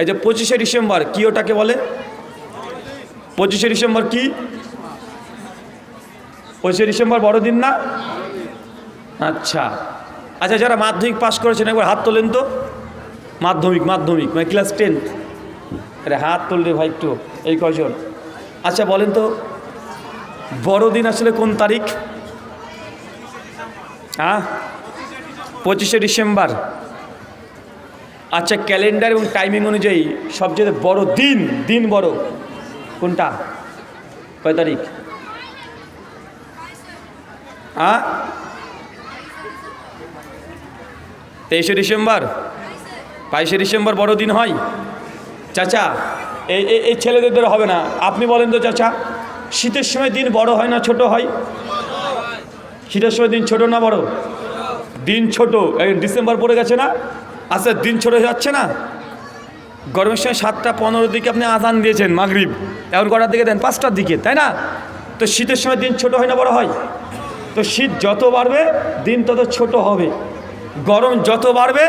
এই যে পঁচিশে ডিসেম্বর, কি ওটাকে বলে? পঁচিশে ডিসেম্বর কি? পঁচিশে ডিসেম্বর বড়দিন না? আচ্ছা। আচ্ছা যারা মাধ্যমিক পাশ করেছেন, একবার হাত তোলেন তো। মাধ্যমিক মাধ্যমিক মানে ক্লাস টেন্থ আরে, হাত তুললে ভাই একটু, এই কজন আচ্ছা বলেন তো, বড়দিন আসলে কোন তারিখ? হ্যাঁ পঁচিশে ডিসেম্বর। আচ্ছা ক্যালেন্ডার এবং টাইমিং অনুযায়ী সবচেয়ে বড় দিন দিন বড় কোনটা? কয় তারিখ? হ্যাঁ তেইশে ডিসেম্বর। বাইশে ডিসেম্বর বড় দিন হয়। চাচা এই এই- ছেলেদের হবে না। আপনি বলেন তো চাচা, শীতের সময় দিন বড় হয় না ছোট হয়? শীতের সময় দিন ছোট না বড়? দিন ছোট। ডিসেম্বর পড়ে গেছে না? আচ্ছা দিন ছোট হয়ে যাচ্ছে না? গরমের সময় সাতটা পনেরোর দিকে আপনি আজান দিয়েছেন মাগরিব। এখন কটার দিকে দেন? পাঁচটার দিকে, তাই না? তো শীতের সময় দিন ছোট হয় না, বড় হয়? তো শীত যত বাড়বে, দিন তত ছোট হবে। গরম যত বাড়বে,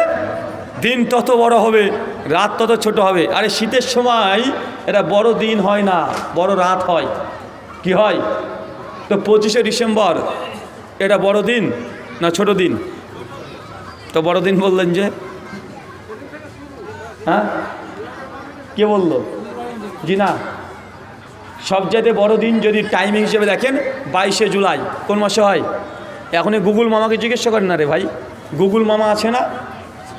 দিন তত বড় হবে। রাত তত ছোট হবে। আরে, শীতের সময় এটা বড় দিন হয় না, বড় রাত হয়। কি হয়? তো পঁচিশে ডিসেম্বর, এটা বড় দিন না ছোট দিন? তো বড় দিন বললেন যে হ্যাঁ? কে বলল? জি না সবচাইতে বড় দিন যদি টাইমিং হিসেবে দেখেন, বাইশে জুলাই, কোন মাসে হয়? এখন গুগল মামাকে জিজ্ঞাসা করেন না রে ভাই গুগল মামা আছে না?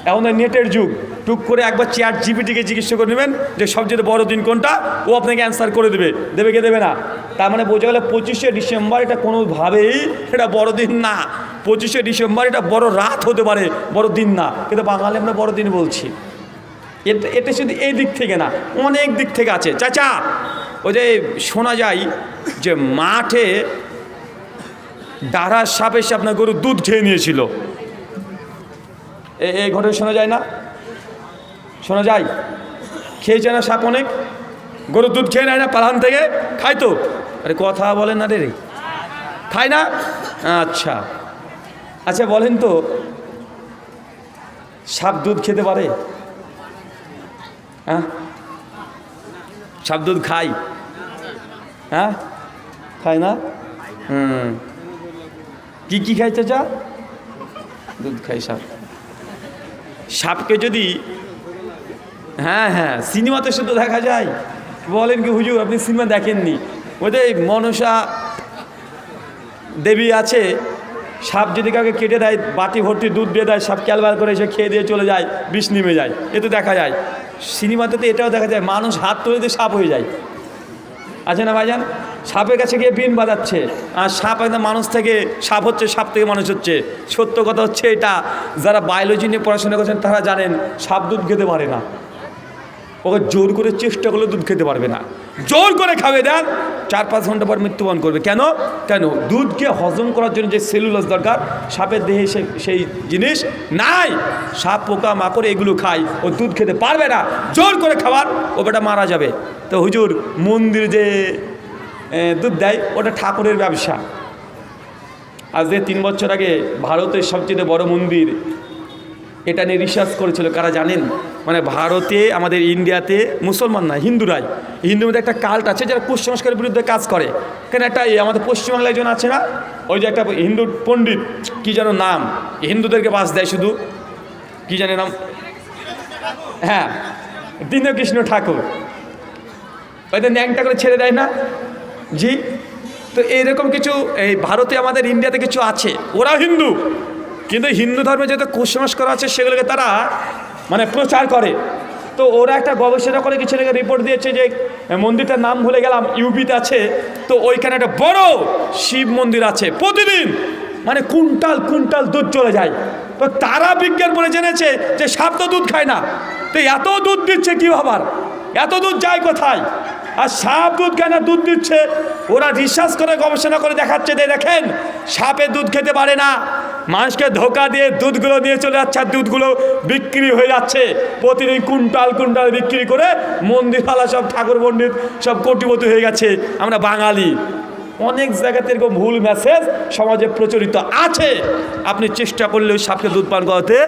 এখন নেটের যুগ। টুক করে একবার চেয়ার জিপিটিকে জিজ্ঞাসা করে নেবেন যে সবচেয়ে বড় দিন কোনটা? ও আপনাকে অ্যান্সার করে দেবে। দেবে কে দেবে না? তার মানে বোঝা গেলে পঁচিশে ডিসেম্বর এটা কোনোভাবেই এটা বড় দিন না। পঁচিশে ডিসেম্বর এটা বড় রাত হতে পারে, বড় দিন না। কিন্তু বাঙালি আমরা বড় দিন বলছি। এটা এটা শুধু এই দিক থেকে না, অনেক দিক থেকে আছে। চাচা, ওই যে শোনা যায় যে মাঠে দাঁড়ার সাপ এসে আপনার গরু দুধ খেয়ে নিয়েছিল। এই ঘটনা শোনা যায় না? শোনা যায়? খেয়েছে না সাপ অনেক? গরু দুধ খেয়ে নেয় না পালান থেকে? খায় তো? আরে কথা বলেন না রে রে। খায় না? আচ্ছা। আচ্ছা বলেন তো, সাপ দুধ খেতে পারে? হ্যাঁ? সাপ দুধ খাই। হ্যাঁ? খাই না? হুম। কি কি খাই চাচা দুধ খাই সাপ সাপকে যদি হ্যাঁ হ্যাঁ সিনেমাতে শুধু দেখা যায়। বলেন কি, হুজুর, আপনি সিনেমা দেখেননি? ওদের মনসা দেবী আছে সাপ যদি কাউকে কেটে দেয় বাটি ভর্তি দুধ দিয়ে দেয়, সাপ ক্যালবার করে এসে খেয়ে দিয়ে চলে যায়, বিষ নেমে যায়। এ তো দেখা যায়। সিনেমাতে তো এটাও দেখা যায়, মানুষ হাত তুলে দিয়ে সাপ হয়ে যায়। আছে না ভাইজান? সাপের কাছে গিয়ে বিন বাজাচ্ছে। আর সাপ একদম মানুষ থেকে সাপ হচ্ছে, সাপ থেকে মানুষ হচ্ছে। সত্য কথা হচ্ছে এটা। যারা বায়োলজি নিয়ে পড়াশোনা করছেন, তারা জানেন, সাপ দুধ খেতে পারে না। ওকে জোর করে চেষ্টা করলে দুধ খেতে পারবে না। জোর করে খাবে দেন চার পাঁচ ঘণ্টা পর মৃত্যুবরণ করবে। কেন? কেন? দুধকে হজম করার জন্য যে সেলুলাস দরকার, সাপের দেহে সেই জিনিস নাই। সাপ, পোকা, মাকড়, এগুলো খায়। ও দুধ খেতে পারবে না। জোর করে খাবার, ও বেটা মারা যাবে। তো হুজুর, মন্দির যে দুধ দেয়, ওটা ঠাকুরের ব্যবসা। আজ যে তিন বছর আগে ভারতের সবচেয়ে বড় মন্দির, এটা নিয়ে রিসার্চ করেছিল, কারা জানেন? মানে ভারতে, আমাদের ইন্ডিয়াতে মুসলমান না, হিন্দুরাই। হিন্দুর মধ্যে একটা কাল্ট আছে যারা কুসংস্কারের বিরুদ্ধে কাজ করে। কেন একটা আমাদের পশ্চিমবাংলায় একজন আছে না? ওই যে একটা হিন্দু পণ্ডিত, কি যেন নাম? হিন্দুদেরকে বাস দেয় শুধু। কি জানে নাম? হ্যাঁ দীনকৃষ্ণ ঠাকুর। ওইদের ন্যাংটা করে ছেড়ে দেয় না? জি? তো এইরকম কিছু, এই ভারতে, আমাদের ইন্ডিয়াতে কিছু আছে। ওরা হিন্দু। কিন্তু হিন্দু ধর্মে যেহেতু কুসংস্কার আছে, সেগুলোকে তারা মানে প্রচার করে। তো ওরা একটা গবেষণা করে কিছু লেগে রিপোর্ট দিয়েছে যে, মন্দিরটার নাম ভুলে গেলাম, ইউপিতে আছে। তো ওইখানে একটা বড় শিব মন্দির আছে। প্রতিদিন মানে কুইন্টাল কুইন্টাল দুধ চলে যায়। তো তারা বিজ্ঞান বলে জেনেছে যে সাপ তো দুধ খায় না। তো এত দুধ দিচ্ছে কি ভাবার? এত দুধ যায় কোথায়? আর সাপ দুধ খায় না, দুধ দিচ্ছে ওরা রিসার্চ করে, গবেষণা করে দেখাচ্ছে যে দেখেন, সাপে দুধ খেতে পারে না। মানুষকে ধোকা দিয়ে দুধগুলো নিয়ে চলে যাচ্ছে আর দুধগুলো বিক্রি হয়ে যাচ্ছে। প্রতিদিন কুইন্টাল কুইন্টাল বিক্রি করে মন্দিরওয়ালা সব ঠাকুর পণ্ডিত সব কোটিপতি হয়ে গেছে। আমরা বাঙালি। অনেক জায়গাতে এরকম ভুল মেসেজ সমাজে প্রচলিত আছে। আপনি চেষ্টা করলে ওই সাপকে দুধ পান করাতে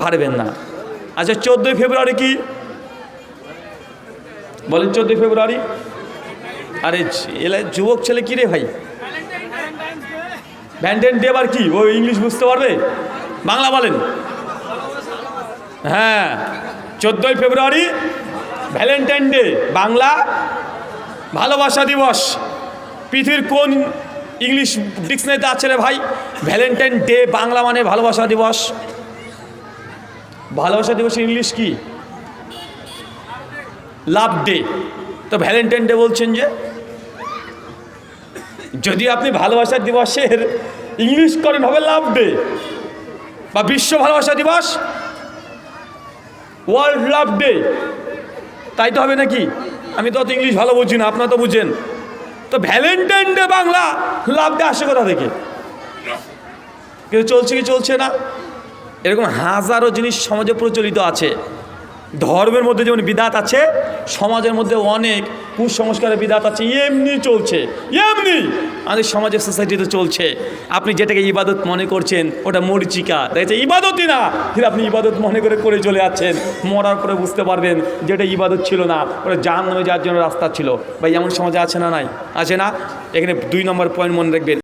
পারবেন না। আচ্ছা চোদ্দোই ফেব্রুয়ারি কি? বলেন, চোদ্দোই ফেব্রুয়ারি। আরে এলা যুবক ছেলে কী রে ভাই? ভ্যান্টেন ডে আবার কি? ও ইংলিশ বুঝতে পারবে? বাংলা বলেন। হ্যাঁ চোদ্দোই ফেব্রুয়ারি, ভ্যালেন্টাইন ডে, বাংলা ভালোবাসা দিবস। পৃথিবীর কোন ইংলিশ ডিকশনারিতে আছে রে ভাই? ভ্যালেন্টাইন ডে, বাংলা মানে ভালোবাসা দিবস। ভালোবাসা দিবস ইংলিশ কি? Love day. তো ভ্যালেন্টাইন ডে বলছেন যে যদি আপনি ভালোবাসা দিবসের ইংলিশ করেন, হবে লাভ ডে। বা বিশ্ব ভালোবাসা দিবস, ওয়ার্ল্ড লাভ ডে। তাই তো হবে নাকি? আমি তো অত ইংলিশ ভালো বুঝি না, আপনারা তো বুঝেন। তো Valentine day Bangla, love day আসে কোথা থেকে? কিন্তু চলছে কি চলছে না? এরকম হাজারো জিনিস সমাজে প্রচলিত আছে। ধর্মের মধ্যে যেমন বিদাত আছে, সমাজের মধ্যে অনেক কুসংস্কারের বিধাত আছে এমনি চলছে, এমনি। আমাদের সমাজের সোসাইটিতে চলছে। আপনি যেটাকে ইবাদত মনে করছেন, ওটা মরিচিকা। দেখছে ইবাদতই না। কিন্তু আপনি ইবাদত মনে করে করে চলে যাচ্ছেন। মরার পরে বুঝতে পারবেন যেটা ইবাদত ছিল না, ওটা জান নামে যাওয়ার জন্য রাস্তা ছিল। বা এমন সমাজে আছে না নাই? আছে না? এখানে দুই নম্বর পয়েন্ট মনে রাখবেন।